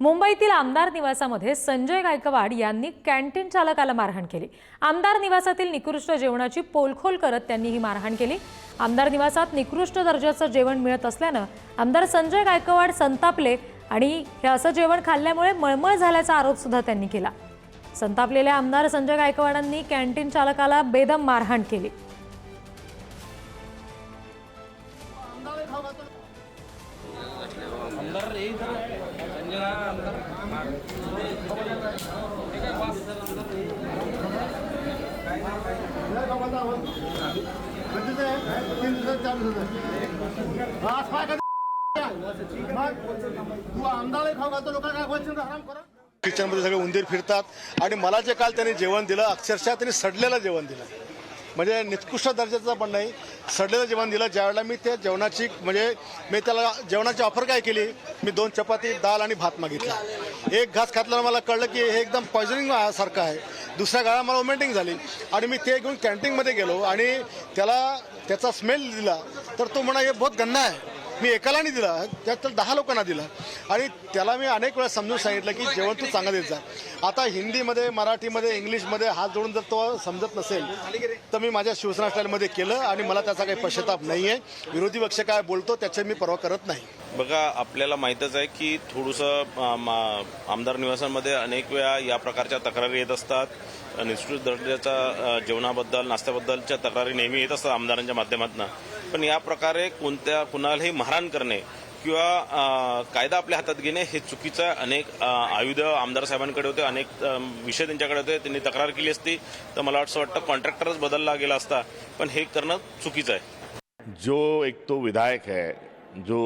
मुंबईतील आमदार निवासामध्ये संजय गायकवाड यांनी कॅन्टीन चालकाला मारहाण केली. आमदार निवासातील निकृष्ट जेवणाची पोलखोल करत त्यांनी ही मारहाण केली. आमदार निवासात निकृष्ट दर्जाचं जेवण मिळत असल्यानं आमदार संजय गायकवाड संतापले आणि हे असं जेवण खाल्ल्यामुळे मळमळ झाल्याचा आरोप सुद्धा त्यांनी केला. संतापलेल्या आमदार संजय गायकवाडांनी कॅन्टीन चालकाला बेदम मारहाण केली. किचनमध्ये सगळे उंदीर फिरतात आणि मला जे काल त्यांनी जेवण दिलं अक्षरशः त्यांनी सडलेलं जेवण दिलं. म्हणजे निकृष्ट दर्जाचं पण नाही. सडलेलं जेवण दिलं. ज्यावेळेला मी त्या जेवणाची म्हणजे मी त्याला जेवणाची ऑफर काय केली? मी दोन चपाती दाल आणि भात मागितला. एक घास खातल्यानं मला कळलं की हे एकदम पॉयझनिंग सारखं आहे. दुसऱ्या गाळा मला वॉमिटिंग झाली. आणि मी ते घेऊन कॅन्टीनमध्ये गेलो आणि त्याला त्याचा स्मेल दिला. तर तो म्हणा हे बहुत गंदा आहे. मी एकाला नाही दिला त्यात तर दहा लोकांना दिला. आणि त्याला मी अनेक वेळा समजून सांगितलं की जेवण तू चांगलं देत जा. आता हिंदीमध्ये मराठीमध्ये इंग्लिशमध्ये हात जोडून जर तो समजत नसेल तर मी माझ्या शिवसेना स्टाईलमध्ये केलं आणि मला त्याचा काही पश्चाताप नाही आहे विरोधी पक्ष काय बोलतो त्याची मी पर्वा करत नाही. बघा आपल्याला माहीतच आहे की थोडंसं आमदार निवासांमध्ये अनेक वेळा या प्रकारच्या तक्रारी येत असतात. निष्कृत दर्जाच्या जेवणाबद्दल नाश्त्याबद्दलच्या तक्रारी नेहमी येत असतात आमदारांच्या माध्यमातून. पण या प्रकारे कोणत्या कुणालाही मारहाण करणे किंवा कायदा आपल्या हातात घेणे हे चुकीचं आहे. अनेक आयुध आमदार साहेबांकडे होते अनेक विषय त्यांच्याकडे होते. त्यांनी तक्रार केली असती. तर मला असं वाटतं कॉन्ट्रॅक्टरच बदलला गेला असता. पण हे करणं चुकीचं आहे. जो एक तो विधायक है जो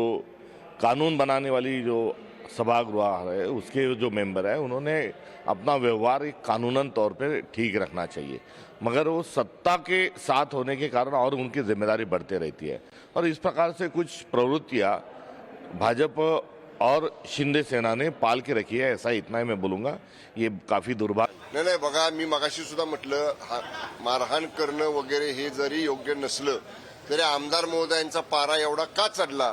कानून बनाने वाली जो सभागृह है उसके जो मेंबर है उन्होंने अपना व्यवहार एक कानूनन तौर पे ठीक रखना चाहिए। मगर वो सत्ता के साथ होने के कारण और उनकी जिम्मेदारी बढ़ते रहती है। और इस प्रकार से कुछ प्रवृत्तियाँ भाजपा और शिंदे सेना ने पाल के रखी है ऐसा इतना ही मैं बोलूंगा। ये काफी दुर्भाग्य नाही नाही बघा मी मगाशी सुद्धा म्हटलं मारहाण करणं वगैरे हे जरी योग्य नसलं तरी आमदार महोदयांचा पारा एवढा का चढला?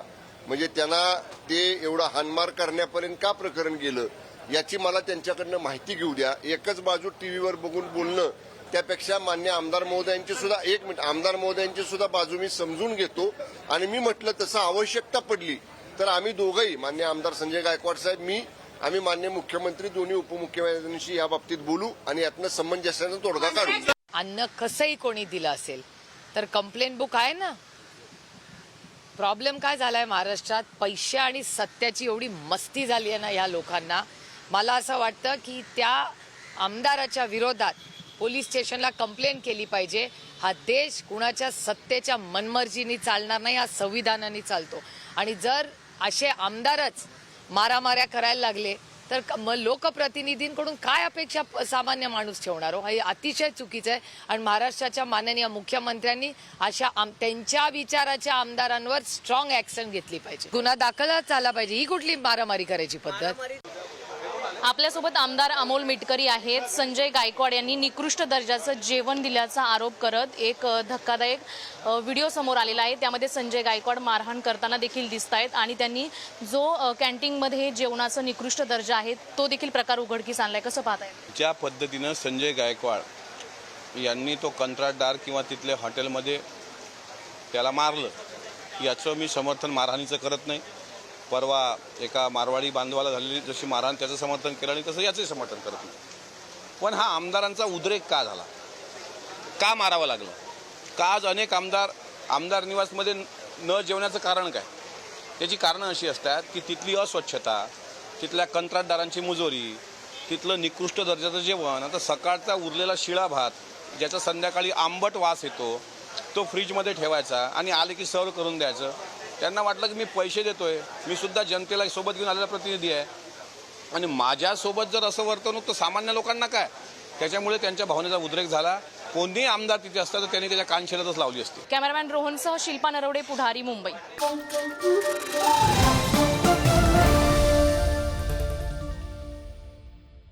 म्हणजे त्यांना ते एवढं हानमार करण्यापर्यंत का प्रकरण गेलं याची मला त्यांच्याकडनं माहिती घेऊ द्या. एकच बाजू टीव्हीवर बघून बोलणं त्यापेक्षा मान्य आमदार महोदयांची सुद्धा एक मिनिट आमदार महोदयांची सुद्धा बाजू मी समजून घेतो आणि मी म्हटलं तसं आवश्यकता पडली. तर आम्ही दोघंही मान्य आमदार संजय गायकवाड साहेब मी आम्ही मान्य मुख्यमंत्री दोन्ही उपमुख्यमंत्र्यांशी या बाबतीत बोलू आणि यातनं समंजस्यानं तोडगा काढू. अन्न कसंही कोणी दिलं असेल तर कंप्लेंट बुक आहे ना? प्रॉब्लेम काय झालाय महाराष्ट्रात? पैसे आणि सत्याची एवढी मस्ती झाली आहे ना ह्या लोकांना. मला असं वाटतं की त्या आमदाराच्या विरोधात पोलीस स्टेशनला कंप्लेंट केली पाहिजे. हा देश कुणाच्या सत्तेच्या मनमर्जीनी चालणार नाही हा संविधानाने चालतो. आणि जर असे आमदारच मारामाऱ्या करायला लागले तर मग लोकप्रतिनिधींकडून काय अपेक्षा सामान्य माणूस ठेवणार हो? हे अतिशय चुकीचं आहे. आणि महाराष्ट्राच्या माननीय मुख्यमंत्र्यांनी अशा आम- त्यांच्या विचाराच्या आमदारांवर स्ट्रॉंग ऍक्शन घेतली पाहिजे. गुन्हा दाखलच झाला पाहिजे. ही कुठली मारामारी करायची पद्धत? आपल्यासोबत आमदार अमोल मिटकरी आहेत. संजय गायकवाड यांनी निकृष्ट दर्जाचं जेवण दिल्याचा आरोप करत एक धक्कादायक व्हिडिओ समोर आलेला आहे. त्यामध्ये संजय गायकवाड मारहाण करताना देखील दिसत आहेत आणि त्यांनी जो कॅन्टीनमध्ये जेवणाचा निकृष्ट दर्जा आहे तो देखील प्रकार उघडकीस आणलाय. कसं पाहताय? ज्या पद्धतीनं संजय गायकवाड यांनी तो कंत्राटदार किंवा तिथल्या हॉटेलमध्ये त्याला मारलं याचं मी समर्थन मारहाणीचं करत नाही. परवा एका मारवाडी बांधवाला झालेली जशी मारहाण त्याचं समर्थन केलं आणि तसं याचंही समर्थन करत नाही पण हा आमदारांचा उद्रेक का झाला? का मारावं लागलं? का आज अनेक आमदार आमदार निवासमध्ये न जेवण्याचं कारण काय? त्याची कारणं अशी असतात की तिथली अस्वच्छता तिथल्या कंत्राटदारांची मुजोरी तिथलं निकृष्ट दर्जाचं जेवण आता सकाळचा उरलेला शिळा भात ज्याचा संध्याकाळी आंबट वास येतो तो फ्रीजमध्ये ठेवायचा आणि आले की सर्व करून द्यायचं. त्यांना वाटलं की मी पैसे देतोय. मी सुद्धा जनतेला सोबत घेऊन आलेला प्रतिनिधी आहे. आणि माझ्यासोबत जर असं वर्तणूक तर सामान्य लोकांना काय? त्याच्यामुळे त्यांच्या भावनेचा उद्रेक झाला. कोणीही आमदार तिथे असता तर त्यांनी त्याच्या कानशिरतच लावली असती. कॅमेरामॅन रोहनसह शिल्पा नरवडे पुढारी मुंबई.